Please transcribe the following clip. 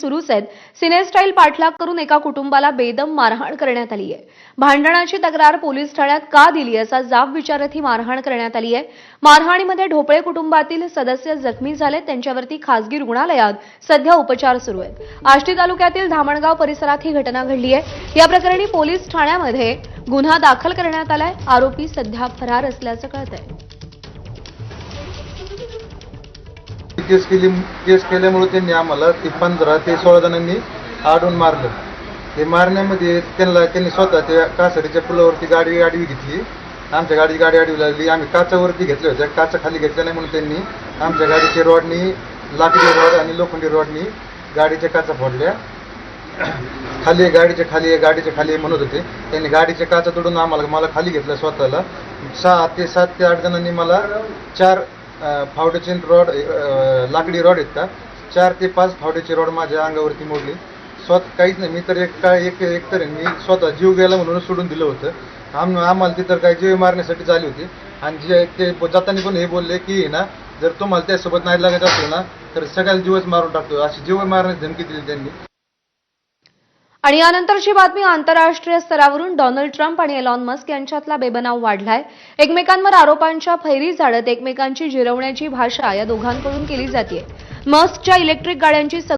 सुरूच आहेत. सिनेस्टाईल पाठलाग करून एका कुटुंबाला बेदम मारहाण करण्यात आली आहे भांडणाची तक्रार पोलीस ठाण्यात का दिली असा जाब विचारत ही मारहाण करण्यात आली आहे मारहाणीमध्ये ढोपळे कुटुंबातील सदस्य जखमी झाले त्यांच्यावरती खासगी रुग्णालयात सध्या उपचार सुरू आहेत. आष्टी तालुक्यातील धामणगाव परिसरात ही घटना घडली आहे या प्रकरणी पोलीस ठाण्यामध्ये गुन्हा दाखल करण्यात आलाय. आरोपी सध्या फरार असल्याचं कळत आहे केस केली केस केल्यामुळे त्यांनी आम्हाला ते पंधरा ते सोळा जणांनी आडून मारलं. ते मारण्यामध्ये त्यांना त्यांनी स्वतः त्या कासारीच्या पुलावरती गाडी आडवी घेतली. आमच्या गाडीची गाडी आडवी लागली. आम्ही काचावरती घेतल्या होत्या. काचा खाली घेतल्या नाही म्हणून त्यांनी आमच्या गाडीच्या रॉडनी लाकडी रॉड आणि लोखंडी रॉडनी गाडीच्या काचा फोडल्या. खाली गाडीच्या खाली गाडीच्या खाली म्हणत होते. त्यांनी गाडीच्या काचा तोडून आम्हाला मला खाली घेतलं स्वतःला. सहा ते सात ते आठ जणांनी मला चार फावड्याचे रॉड लाकडी रॉड आहेत का? चार ते पाच फावड्याची रॉड माझ्या अंगावरती मोडली. स्वतः काहीच नाही. मी तर एक काय एक एक तर मी स्वतः जीव गेला म्हणून सोडून दिलं होतं. आम आम्हाला तिथं काय जीव मारण्यासाठी झाली होती. आणि जे ते जाताना पण हे बोलले की ना जर तुम्हाला त्यासोबत नाही लागत असेल ना तर सगळ्याला जीवच मारून टाकतो. अशी जीव मारण्याची धमकी दिली त्यांनी. आणि यानंतरची बातमी आंतरराष्ट्रीय स्तरावरून डोनाल्ड ट्रम्प आणि एलॉन मस्क यांच्यातला बेबनाव वाढलाय. एकमेकांवर आरोपांच्या फैरी झाडत एकमेकांची जिरवण्याची भाषा या दोघांकडून केली जाते मस्कच्या इलेक्ट्रिक गाड्यांची